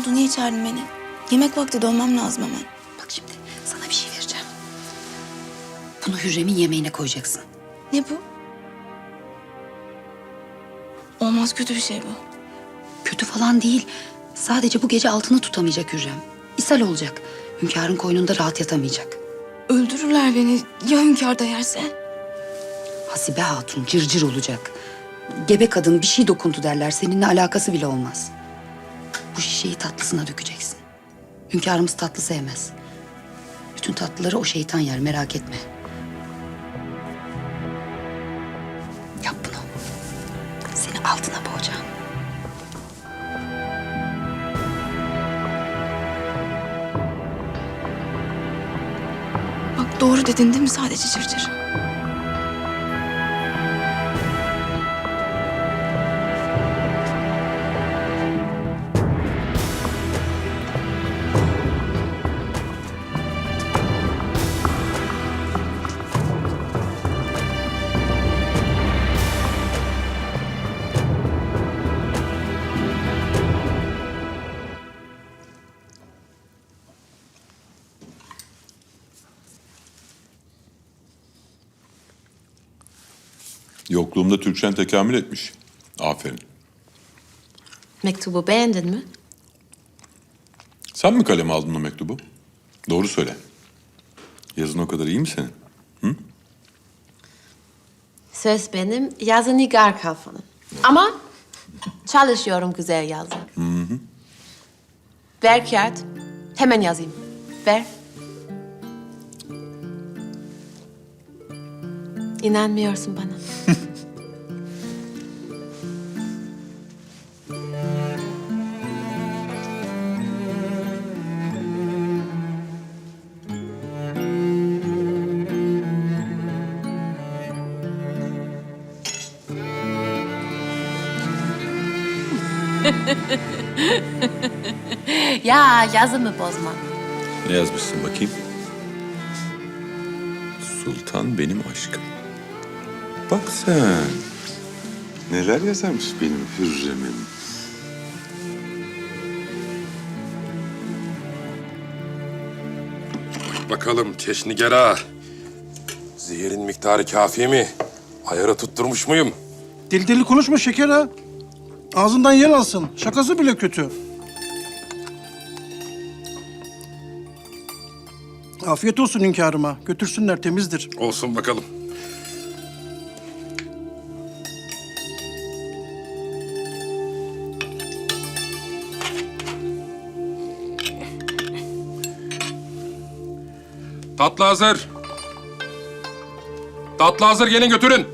oldu? Niye çağırdın beni? Yemek vakti dönmem lazım hemen. Bak şimdi sana bir şey vereceğim. Bunu Hürrem'in yemeğine koyacaksın. Ne bu? Olmaz kötü bir şey bu. Kötü falan değil. Sadece bu gece altını tutamayacak Hürrem. İshal olacak. Hünkârın koynunda rahat yatamayacak. Öldürürler beni. Ya hünkâr da yerse? Hasibe Hatun cırcır olacak. Gebe kadın bir şey dokundu derler. Seninle alakası bile olmaz. Bu şişeyi tatlısına dökeceksin. Hünkârımız tatlı sevmez. Bütün tatlıları o şeytan yer merak etme. Yap bunu. Seni altına boğacağım. Bak doğru dedin değil mi sadece cırcır? Yokluğumda Türkçen tekamül etmiş. Aferin. Mektubu beğendin mi? Sen mi kaleme aldın o mektubu? Doğru söyle. Yazın o kadar iyi mi senin? Söz benim, yazı Nigar Kalfan'ın. Ama çalışıyorum güzel yazı. Ver kağıt. Hemen yazayım. Ver. İnanmıyorsun bana. ya yazımı bozma. Ne yazmışsın bakayım? Sultan benim aşkım. Bak sen. Neler yazarmış benim Hürrem'im. Bakalım Keşniger'a. Zehirin miktarı kafi mi? Ayarı tutturmuş muyum? Deli deli konuşma şeker ha. Ağzından yel alsın. Şakası bile kötü. Afiyet olsun hünkârıma. Götürsünler temizdir. Olsun bakalım. Tatlı hazır. Tatlı hazır gelin götürün.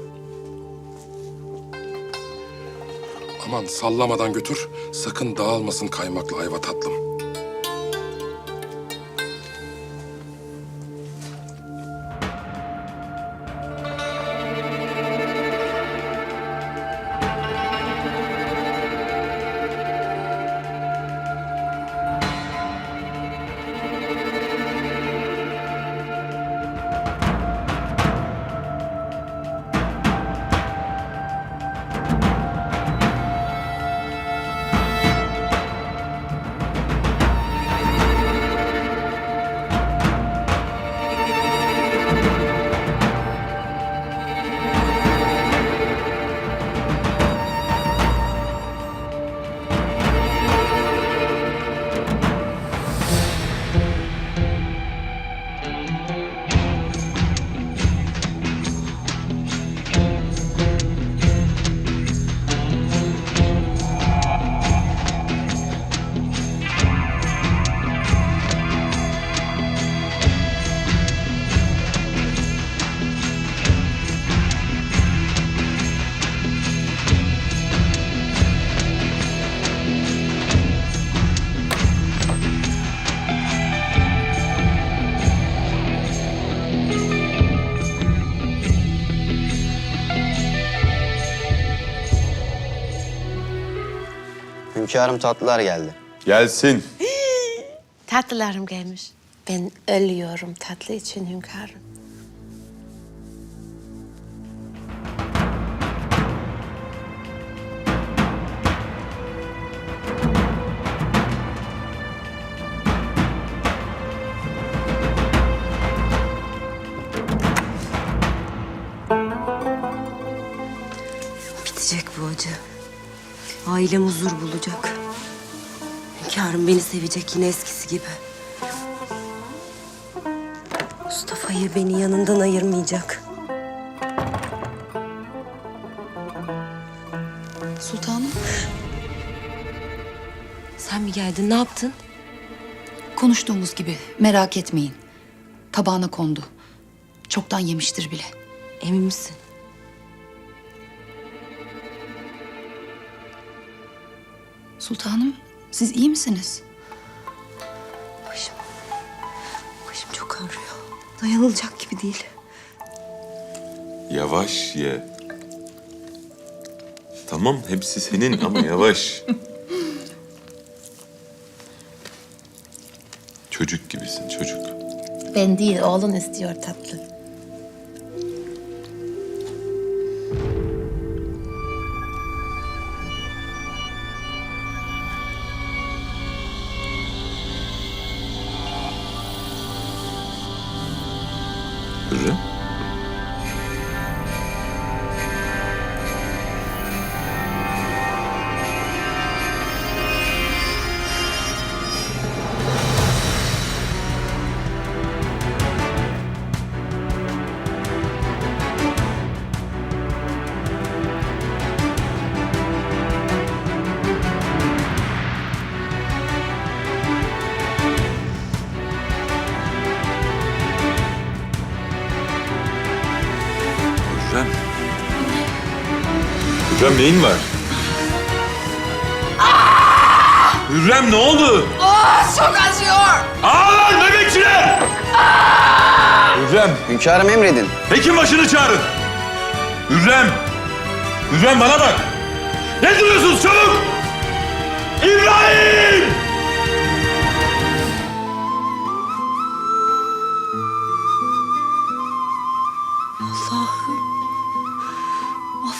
Aman sallamadan götür. Sakın dağılmasın kaymaklı ayva tatlım. Hünkârım tatlılar geldi. Gelsin. Tatlılarım gelmiş. Ben ölüyorum tatlı için hünkârım. Bitecek bu acı. Ailem huzur bulacak. Hünkârım beni sevecek yine eskisi gibi. Mustafa'yı beni yanından ayırmayacak. Sultanım, Sen mi geldin? Ne yaptın? konuştuğumuz gibi merak etmeyin. Tabağına kondu. Çoktan yemiştir bile. Emin misin? Sultanım, siz iyi misiniz? Başım. Başım çok ağrıyor. Dayanılacak gibi değil. Yavaş ye. Tamam hepsi senin ama yavaş. çocuk gibisin çocuk. Ben değil, oğlun istiyor tatlı. Hürrem. Hürrem. Hürrem neyin var? Hürrem ne oldu? çok acıyor. Ağlar bebekçiler! Hürrem, Hünkârım emredin. hekim başını çağırın. Hürrem, Hürrem bana bak. Ne duruyorsunuz çabuk? İbrahim!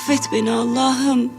Affet beni Allah'ım.